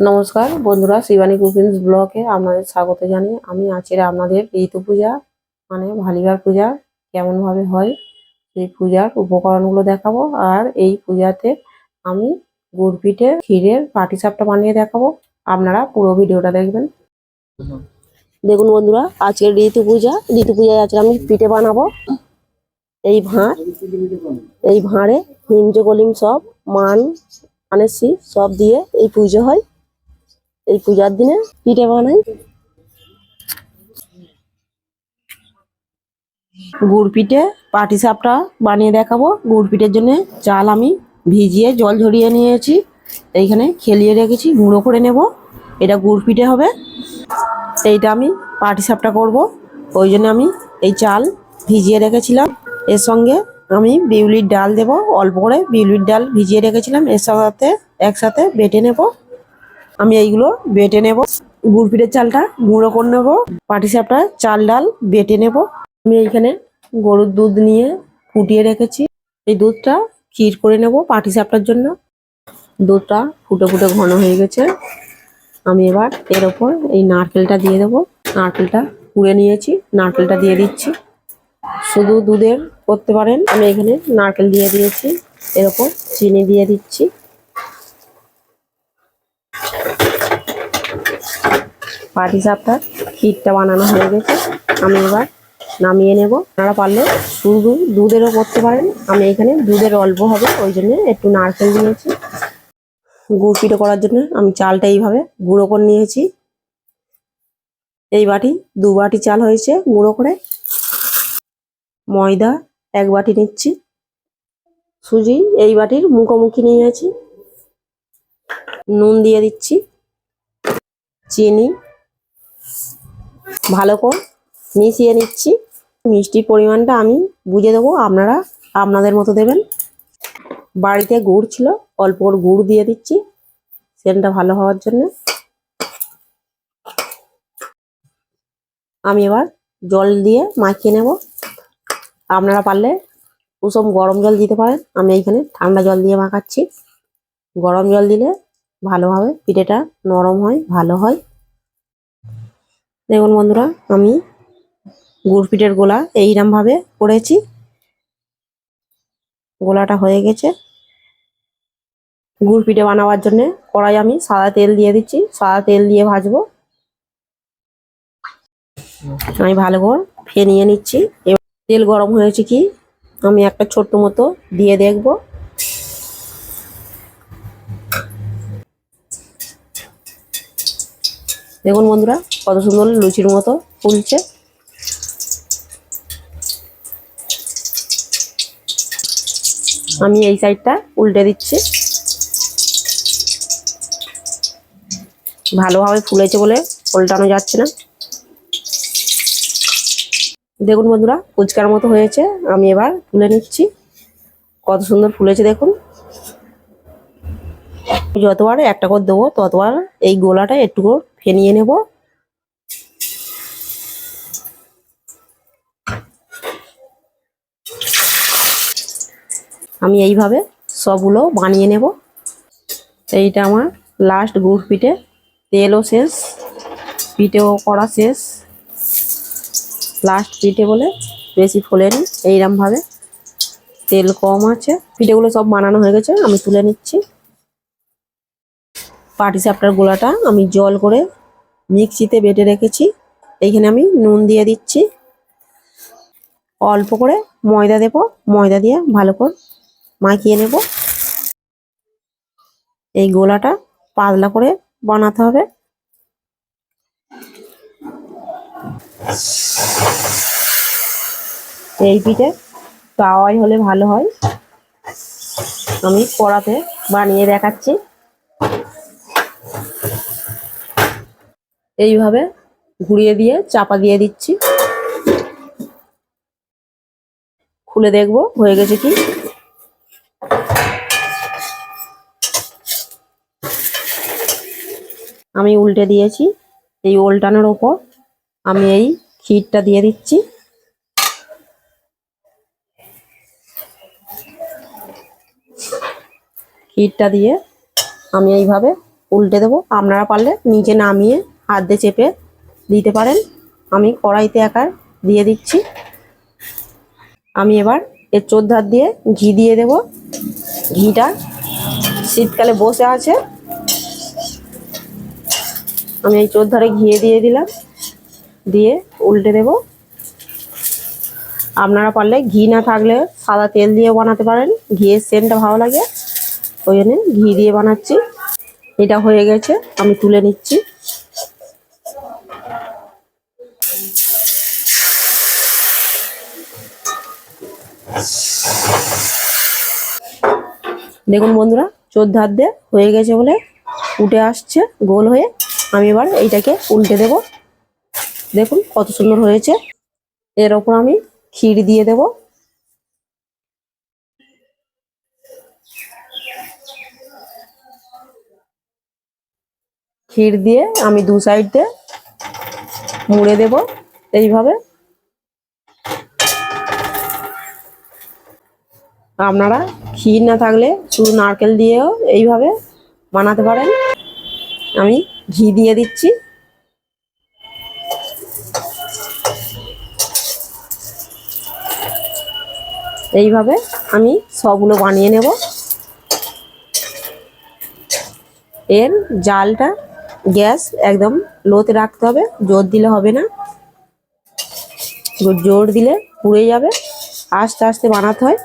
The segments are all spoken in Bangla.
নমস্কার, বন্ধুরা শিবানী কুকিংস ব্লগে আপনাদের স্বাগত জানিয়ে আমি আজকে আপনাদের ঋতু পূজা মানে ভালিবার পূজা, কেমনভাবে হয় সেই পূজার উপকরণগুলো দেখাবো। আর এই পূজাতে আমি গুড় পিঠে, ক্ষীরের পাটিসাপটা বানিয়ে দেখাবো। আপনারা পুরো ভিডিওটা দেখবেন। দেখুন বন্ধুরা, আজকের ঋতু পূজা। ঋতু পূজায় আজকে আমি পিঠে বানাবো। এই ভাঁড়, এই ভাঁড়ে হিমজে কলিম সব, মান আনেছি সব দিয়ে এই পুজো হয়। এই পূজার দিনে পিঠে বানাই। গুড় পিঠে, পাটি সাপটা বানিয়ে দেখাবো। গুড় পিঠের জন্য চাল আমি ভিজিয়ে জল ঝরিয়ে নিয়েছি। এইখানে খেলিয়ে রেখেছি, গুঁড়ো করে নেব। এটা গুড় পিঠে হবে। এইটা আমি পাটি সাপটা করব। ওই জন্য আমি এই চাল ভিজিয়ে রেখেছিলাম। এর সঙ্গে আমি বিউলির ডাল দেব। অল্প করে বিউলির ডাল ভিজিয়ে রেখেছিলাম। এর সাথে একসাথে বেটে নেব। আমি এইগুলো বেটে নেব। গুড় পিঠের চালটা গুঁড়ো করে নেব। পাটিসাপটা চাল ডাল বেটে নেব। আমি এইখানে গরুর দুধ নিয়ে ফুটিয়ে রেখেছি। এই দুধটা ক্ষীর করে নেব পাটিসাপটার জন্য। দুধটা ফুটে ফুটে ঘন হয়ে গেছে। আমি এবার এর ওপর এই নারকেলটা দিয়ে দেবো। নারকেলটা কুড়ে নিয়েছি। নারকেলটা দিয়ে দিচ্ছি। শুধু দুধের করতে পারেন। আমি এখানে নারকেল দিয়ে দিয়েছি। এর ওপর চিনি দিয়ে দিচ্ছি। পাটিসাপটার ক্ষীরটা বানানো হয়ে গেছে। আমি এবার নামিয়ে নেব। আপনারা পারলে শুধু দুধেরও করতে পারেন। আমি এখানে দুধের অল্প হবে, ওই জন্য একটু নারকেল দিয়েছি গুড় পিঠে করার জন্য আমি চালটা এইভাবে গুঁড়ো করে নিয়েছি। এই বাটি, দু বাটি চাল হয়েছে গুঁড়ো করে। ময়দা এক বাটি নিচ্ছি। সুজি এই বাটির মুখোমুখি নিয়েছি। নুন দিয়ে দিচ্ছি। চিনি ভালো করে মিশিয়ে নিচ্ছি। মিষ্টির পরিমাণটা আমি বুঝে দেবো, আপনারা আপনাদের মতো দেবেন। বাড়িতে গুড় ছিল, অল্প করে গুড় দিয়ে দিচ্ছি সেনটা ভালো হওয়ার জন্য। আমি এবার জল দিয়ে মাখিয়ে নেব। আপনারা পারলে কুসুম গরম জল দিতে পারেন। আমি এইখানে ঠান্ডা জল দিয়ে মাখাচ্ছি। গরম জল দিলে ভালোভাবে পিঠেটা নরম হয়, ভালো হয়। দেখুন বন্ধুরা, আমি গুড় পিঠের গোলা এইরকম ভাবে করেছি। গোলাটা হয়ে গেছে। গুড় পিঠে বানাবার জন্য কড়াই আমি সাদা তেল দিয়ে দিচ্ছি। সাদা তেল দিয়ে ভাজবো। আমি ভালো করে ফেনিয়ে নিচ্ছি। এবার তেল গরম হয়েছে কি, আমি একটা ছোট্ট মতো দিয়ে দেখব। দেখুন বন্ধুরা, কত সুন্দর লুচির মতো ফুলছে। আমি এই সাইডটা উল্টে দিচ্ছি। ভালোভাবে ফুলেছে বলে উল্টানো যাচ্ছে না। দেখুন বন্ধুরা, ফুচকার মতো হয়েছে। আমি এবার তুলে নিচ্ছি। কত সুন্দর ফুলেছে দেখুন। যতবার একটা করে দেবো, ততবার এই গোলাটা একটু করে ফেনিয়ে নেব। আমি এইভাবে সবগুলো বানিয়ে নেব। এইটা আমার লাস্ট গুড় পিঠে। তেলও শেষ, পিঠেও করা শেষ। লাস্ট পিঠে বলে বেশি ফোলেনি এইরকমভাবে তেল কম আছে। পিঠেগুলো সব বানানো হয়ে গেছে, আমি তুলে নিচ্ছি। পাটিসাপটার গোলাটা আমি জল করে মিক্সিতে বেটে রেখেছি। এইখানে আমি নুন দিয়ে দিচ্ছি। অল্প করে ময়দা দেব। ময়দা দিয়ে ভালো করে মাখিয়ে নেব। এই গোলাটা পাতলা করে বানাতে হবে। এই পিঠে তাওয়াই হলে ভালো হয়। আমি কড়াতে বানিয়ে দেখাচ্ছি। এইভাবে ঘুরিয়ে দিয়ে, চাপা দিয়ে দিচ্ছি। খুলে দেখব, হয়ে গেছে কি? আমি উল্টে দিয়েছি, এই উল্টানোর ওপর। আমি এই ক্ষীরটা দিয়ে দিচ্ছি। ক্ষীরটা দিয়ে আমি এইভাবে উল্টে দেবো। আপনারা পারলে নিচে নামিয়ে হাত দিয়ে চেপে দিতে পারেন। আমি কড়াইতে একার দিয়ে দিচ্ছি। আমি এবার এর চোদ্ধার দিয়ে ঘি দিয়ে দেব। ঘিটা শীতকালে বসে আছে। আমি এই চোদ্ধারে ঘিয়ে দিয়ে দিলাম। দিয়ে উল্টে দেব। আপনারা পারলে ঘি না থাকলে সাদা তেল দিয়ে বানাতে পারেন। ঘিয়ের সেন্টটা ভালো লাগে। ওই জন্য ঘি দিয়ে বানাচ্ছি। এটা হয়ে গেছে। আমি তুলে নিচ্ছি। দেখুন বন্ধুরা, চোদ্দ হাত দিয়ে হয়ে গেছে বলে উঠে আসছে, গোল হয়ে। আমি এবার এইটাকে উল্টে দেব। দেখুন কত সুন্দর হয়েছে। এর ওপর আমি ক্ষীর দিয়ে দেব। ক্ষীর দিয়ে আমি দু সাইড দিয়ে মুড়ে দেব। এইভাবে আপনারা ক্ষীর না থাকলে শুধু নারকেল দিয়েও এইভাবে বানাতে পারেন। আমি ঘি দিয়ে দিচ্ছি। এইভাবে আমি সবগুলো বানিয়ে নেব। এর জালটা গ্যাস একদম লোতে রাখতে হবে, জোর দিলে হবে না। জোর দিলে পুড়ে যাবে। আস্তে আস্তে বানাতে হয়।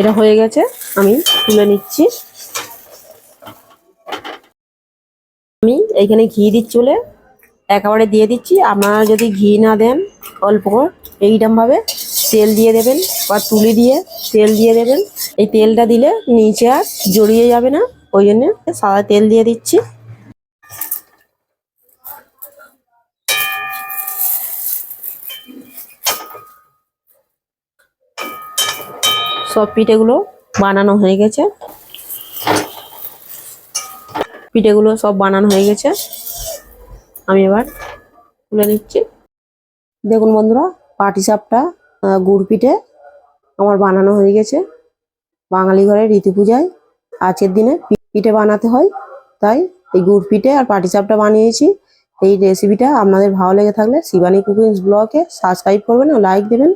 এটা হয়ে গেছে, আমি তুলে নিচ্ছি। আমি এইখানে ঘি দিচ্ছি বলে একেবারে দিয়ে দিচ্ছি। আপনারা যদি ঘি না দেন অল্প করে, এইরকমভাবে তেল দিয়ে দেবেন বা তুলি দিয়ে তেল দিয়ে দেবেন। এই তেলটা দিলে নিচে আর জড়িয়ে যাবে না, ওই জন্যে সাদা তেল দিয়ে দিচ্ছি। সব পিঠেগুলো বানানো হয়ে গেছে। পিঠেগুলো সব বানানো হয়ে গেছে। আমি এবার তুলে নিচ্ছি। দেখুন বন্ধুরা পাটিসাপটা গুড় পিঠে আমার বানানো হয়ে গেছে। বাঙালি ঘরে রীতি পূজায় আজকের দিনে পিঠে বানাতে হয়। তাই এই গুড় পিঠে আর পাটিসাপটা বানিয়েছি। এই রেসিপিটা আপনাদের ভালো লেগে থাকলে শিবানী কুকিংস ব্লগে সাবস্ক্রাইব করবেন ও লাইক দেবেন।